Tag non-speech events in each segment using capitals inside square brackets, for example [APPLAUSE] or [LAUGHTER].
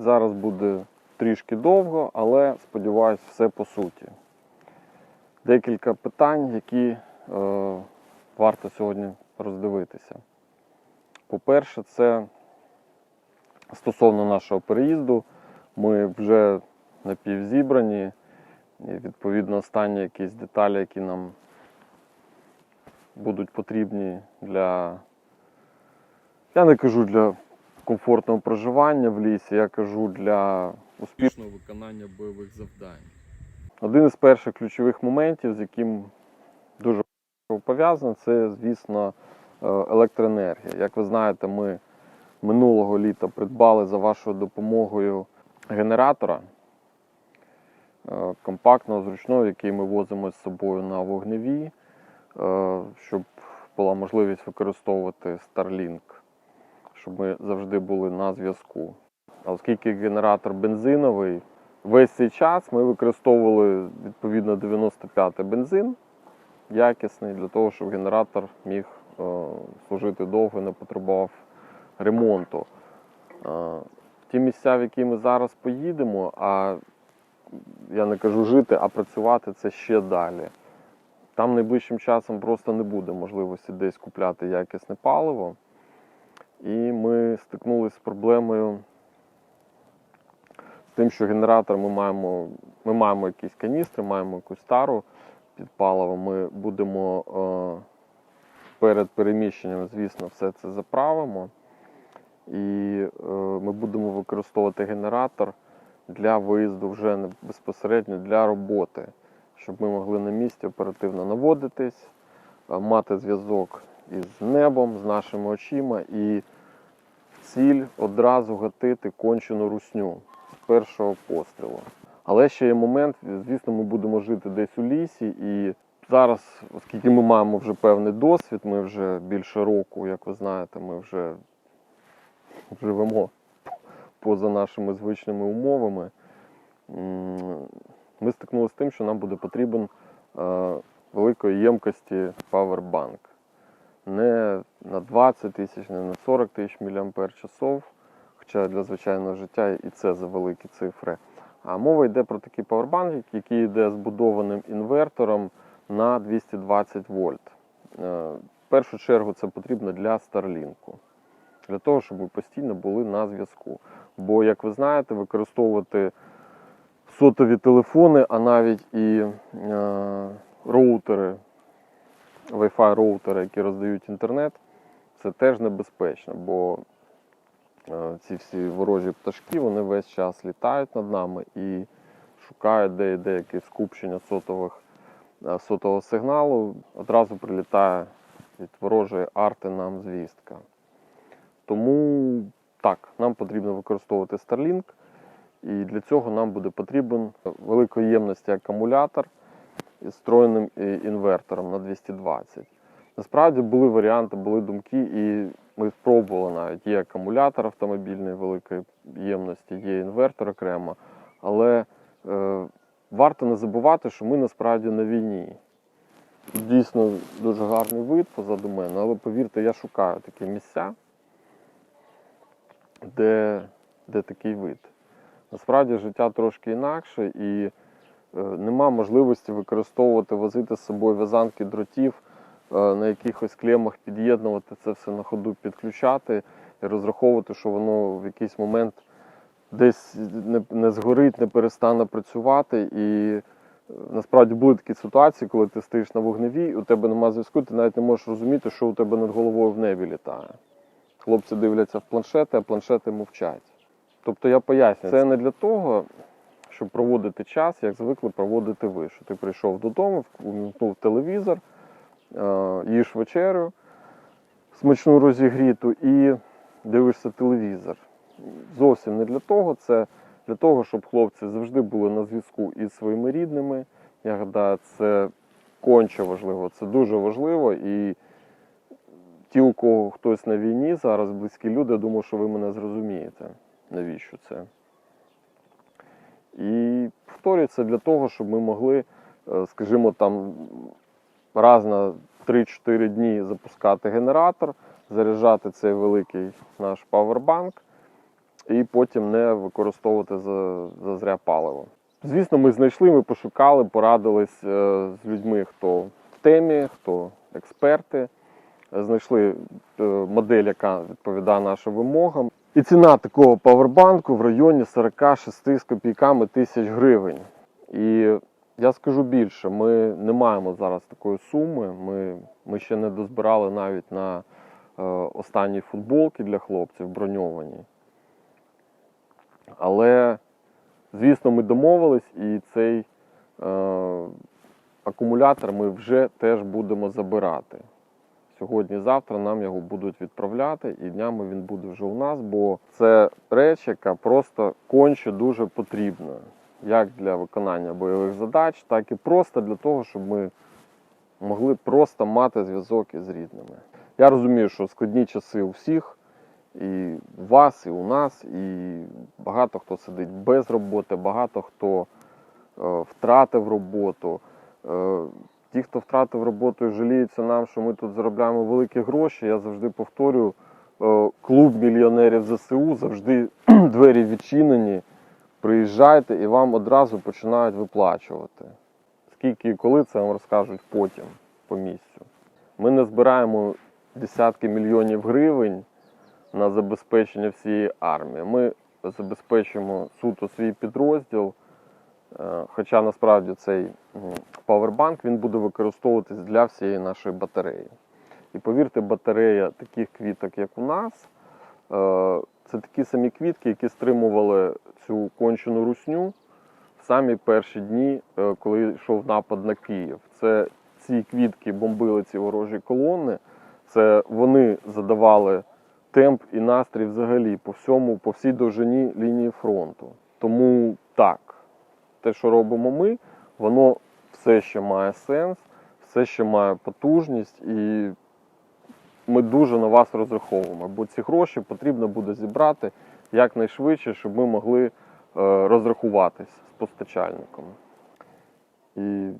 Вид зараз буде трішки довго, але сподіваюсь, все по суті. Декілька питань, які е, варто сьогодні роздивитися. По-перше, це стосовно нашого переїзду. Ми вже напівзібрані, і відповідно останні якісь деталі, які нам будуть потрібні для. Я не кажу для комфортного проживання в лісі, я кажу для успішного виконання бойових завдань. Один із перших ключових моментів, з яким дуже пов'язано, це, звісно, е, електроенергія. Як ви знаєте, ми минулого літа придбали за вашою допомогою генератора е, компактного, зручного, який ми возимо з собою на вогневі, е, щоб була можливість використовувати Starlink, щоб ми завжди були на зв'язку. Оскільки генератор бензиновий, весь цей час ми використовували відповідно 95 бензин якісний для того, щоб генератор міг е, служити довго і не потребував ремонту. Е, ті місця, в які ми зараз поїдемо, а я не кажу жити, а працювати це ще далі. Там найближчим часом просто не буде можливості десь купляти якісне паливо. І ми стикнулися з проблемою з тим, що генератор ми маємо, ми маємо якісь каністри, маємо якусь тару під паливо. Ми будемо е, перед переміщенням, звісно, все це заправимо. І е, ми будемо використовувати генератор для виїзду вже безпосередньо для роботи, щоб ми могли на місці оперативно наводитись, е, мати зв'язок із небом, з нашими очима і ціль одразу гатити кончену русню з першого пострілу. Але ще є момент, звісно, ми будемо жити десь у лісі, і зараз, оскільки ми маємо вже певний досвід, ми вже більше року, як ви знаєте, ми вже живемо поза нашими звичними умовами. Ми стикнулися з тим, що нам буде потрібен е, великої ємкості павербанк. Не на 20 тисяч, не на 40 тисяч мАч, хоча для звичайного життя і це за великі цифри. А мова йде про такий павербанк, який йде збудованим інвертором на 220 вольт. Е, В першу чергу це потрібно для Starlink для того, щоб ми постійно були на зв'язку. Бо, як ви знаєте, використовувати сотові телефони, а навіть і е, роутери, Wi-Fi роутери, які роздають інтернет, це теж небезпечно, бо е, ці всі ворожі пташки вони весь час літають над нами і шукають де де якесь скупчення сотових, е, сотового сигналу. Одразу прилітає від ворожої арти нам звістка. Тому так, нам потрібно використовувати Starlink, і для цього нам буде потрібен великої ємності акумулятор із встроєним е, інвертором на 220. Насправді були варіанти, були думки, і ми спробували навіть. Є акумулятор автомобільної великої ємності, є інвертор окремо. Але е, варто не забувати, що ми насправді на війні. Дійсно дуже гарний вид позаду мене, але повірте, я шукаю такі місця де, де такий вид. Насправді життя трошки інакше і нема можливості використовувати, возити з собою в'язанки дротів, е, на якихось клемах під'єднувати це все на ходу, підключати і розраховувати, що воно в якийсь момент десь не, не згорить, не перестане працювати. І е, насправді були такі ситуації, коли ти стоїш на вогневій, у тебе немає зв'язку, ти навіть не можеш розуміти, що у тебе над головою в небі літає. Хлопці дивляться в планшети, а планшети мовчать. Тобто я пояснюю, це не для того, щоб проводити час, як звикли проводити ви. Що ти прийшов додому, вмикнув телевізор, е, їж вечерю, смачну розігріту і дивишся телевізор. Зовсім не для того, це для того, щоб хлопці завжди були на зв'язку із своїми рідними. Я гадаю, це конче важливо, це дуже важливо. І ті, у кого хтось на війні, зараз близькі люди, я думаю, що ви мене зрозумієте, навіщо це. І повторюю, це для того, щоб ми могли, е, скажімо, там раз на 3-4 дні запускати генератор, заряджати цей великий наш павербанк і потім не використовувати за, за зря паливо. Звісно, ми знайшли, ми пошукали, порадились е, з людьми, хто в темі, хто експерти. Знайшли е, модель, яка відповідає нашим вимогам. І ціна такого павербанку в районі 46 з копійками тисяч гривень. І я скажу більше, ми не маємо зараз такої суми. Ми, ми ще не дозбирали навіть на е, останні футболки для хлопців броньовані. Але, звісно, ми домовились, і цей е, акумулятор ми вже теж будемо забирати. Сьогодні-завтра нам його будуть відправляти, і днями він буде вже у нас, бо це реч, яка просто конче дуже потрібна, як для виконання бойових задач, так і просто для того, щоб ми могли просто мати зв'язок із рідними. Я розумію, що складні часи у всіх, і у вас, і у нас, і багато хто сидить без роботи, багато хто е, втратив роботу. Е, ті, хто втратив роботу і жаліються нам, що ми тут заробляємо великі гроші, я завжди повторюю, е, клуб мільйонерів ЗСУ завжди [CLEARS THROAT] двері відчинені. Приїжджайте і вам одразу починають виплачувати. Скільки і коли це вам розкажуть потім по місцю. Ми не збираємо десятки мільйонів гривень на забезпечення всієї армії. Ми забезпечуємо суто свій підрозділ. Е, Хоча насправді цей павербанк він буде використовуватись для всієї нашої батареї. І повірте, батарея таких квіток, як у нас, е, це такі самі квітки, які стримували цю кончену русню в самі перші дні, е, коли йшов напад на Київ. Це ці квітки бомбили ці ворожі колони. Це вони задавали темп і настрій взагалі по всьому, по всій довжині лінії фронту. Тому так, те, що робимо ми, воно все ще має сенс, все ще має потужність, і ми дуже на вас розраховуємо, бо ці гроші потрібно буде зібрати якнайшвидше, щоб ми могли е, розрахуватись з постачальником. І,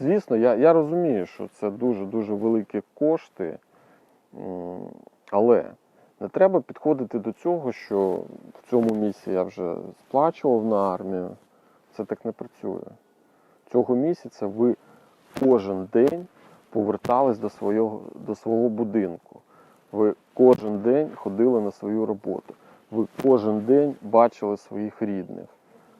звісно, я, я розумію, що це дуже-дуже великі кошти, але не треба підходити до цього, що в цьому місці я вже сплачував на армію. Це так не працює. Цього місяця ви кожен день повертались до свого, до свого будинку. Ви кожен день ходили на свою роботу. Ви кожен день бачили своїх рідних.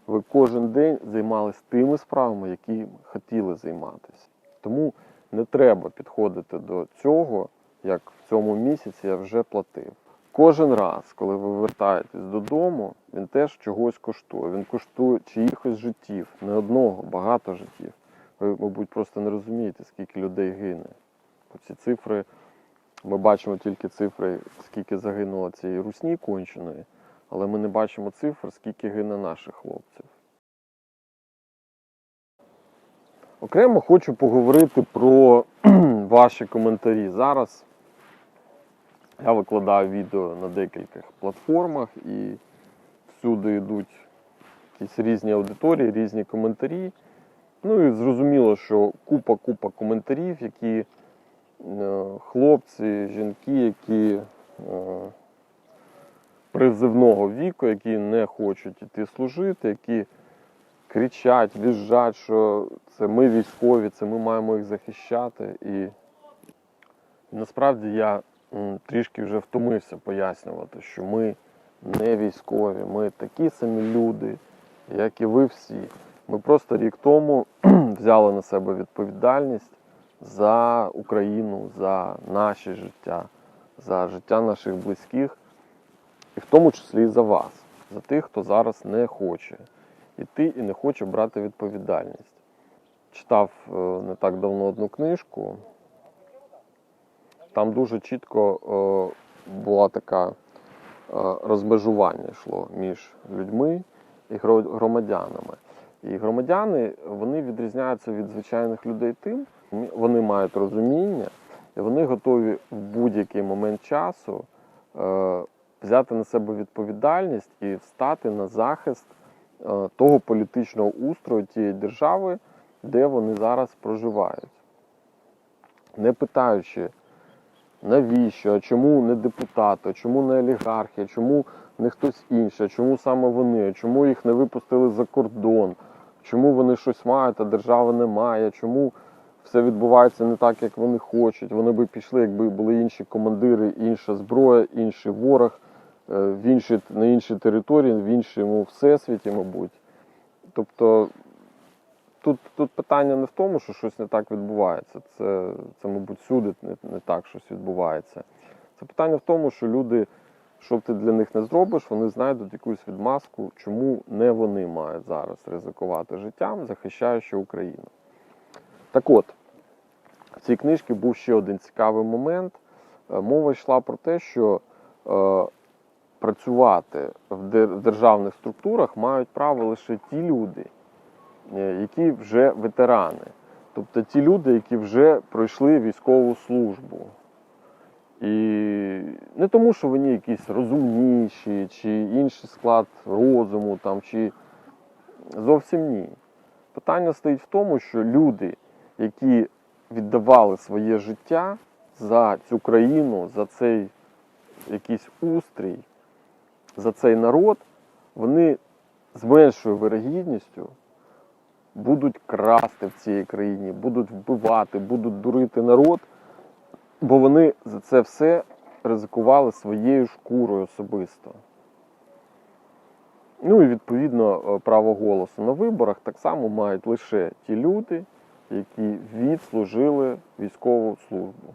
Ви кожен день займалися тими справами, які хотіли займатися. Тому не треба підходити до цього, як в цьому місяці я вже платив. Кожен раз, коли ви вертаєтесь додому, він теж чогось коштує. Він коштує чиїхось життів, не одного, багато життів. Ви, мабуть, просто не розумієте, скільки людей гине. Ці цифри, ми бачимо тільки цифри, скільки загинуло цієї русні конченої, але ми не бачимо цифр, скільки гине наших хлопців. Окремо хочу поговорити про [CLEARS THROAT] ваші коментарі. Зараз я викладаю відео на декількох платформах і всюди йдуть якісь різні аудиторії, різні коментарі. Ну і зрозуміло, що купа-купа коментарів, які е, хлопці, жінки, які е, призивного віку, які не хочуть іти служити, які кричать, візжать, що це ми військові, це ми маємо їх захищати. І насправді я трішки вже втомився пояснювати, що ми не військові, ми такі самі люди, як і ви всі. Ми просто рік тому [CLEARS THROAT] взяли на себе відповідальність за Україну, за наше життя, за життя наших близьких, і в тому числі і за вас, за тих, хто зараз не хоче іти і не хоче брати відповідальність. Читав е, не так давно одну книжку. Там дуже чітко е, була така е, розмежування йшло між людьми і громадянами. І громадяни вони відрізняються від звичайних людей тим, вони мають розуміння, і вони готові в будь-який момент часу е, взяти на себе відповідальність і встати на захист того політичного устрою тієї держави, де вони зараз проживають. Не питаючи, навіщо, а чому не депутати, чому не олігархи, чому не хтось інший, чому саме вони, чому їх не випустили за кордон, чому вони щось мають, а держава не має, чому все відбувається не так, як вони хочуть. Вони би пішли, якби були інші командири, інша зброя, інший ворог, е, в інші, на іншій території, в іншому всесвіті, мабуть. Тобто тут, тут питання не в тому, що щось не так відбувається. Це, це мабуть, всюди не, не так щось відбувається. Це питання в тому, що люди, що б ти для них не зробиш, вони знайдуть якусь відмазку, чому не вони мають зараз ризикувати життям, захищаючи Україну. Так от, в цій книжці був ще один цікавий момент. Е, Мова йшла про те, що е, працювати в державних структурах мають право лише ті люди, які вже ветерани. Тобто ті люди, які вже пройшли військову службу. І не тому, що вони якісь розумніші, чи інший склад розуму, там, чи зовсім ні. Питання стоїть в тому, що люди, які віддавали своє життя за цю країну, за цей якийсь устрій, за цей народ, вони з меншою вирогідністю будуть красти в цій країні, будуть вбивати, будуть дурити народ, бо вони за це все ризикували своєю шкурою особисто. Ну і відповідно е, право голосу на виборах так само мають лише ті люди, які відслужили військову службу.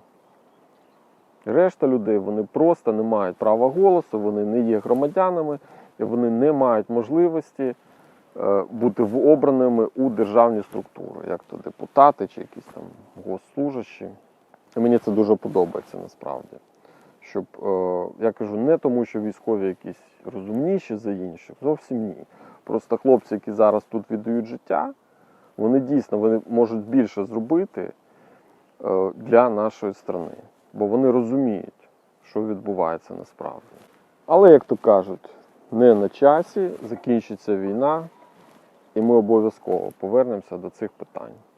Решта людей вони просто не мають права голосу, вони не є громадянами і вони не мають можливості бути в- обраними у державні структури, як то депутати чи якісь там госслужащі. І мені це дуже подобається насправді. Щоб, е, я кажу, не тому, що військові якісь розумніші за інших, зовсім ні. Просто хлопці, які зараз тут віддають життя, вони дійсно вони можуть більше зробити е, для нашої країни, бо вони розуміють, що відбувається насправді. Але, як то кажуть, не на часі, закінчиться війна, і ми обов'язково повернемося до цих питань.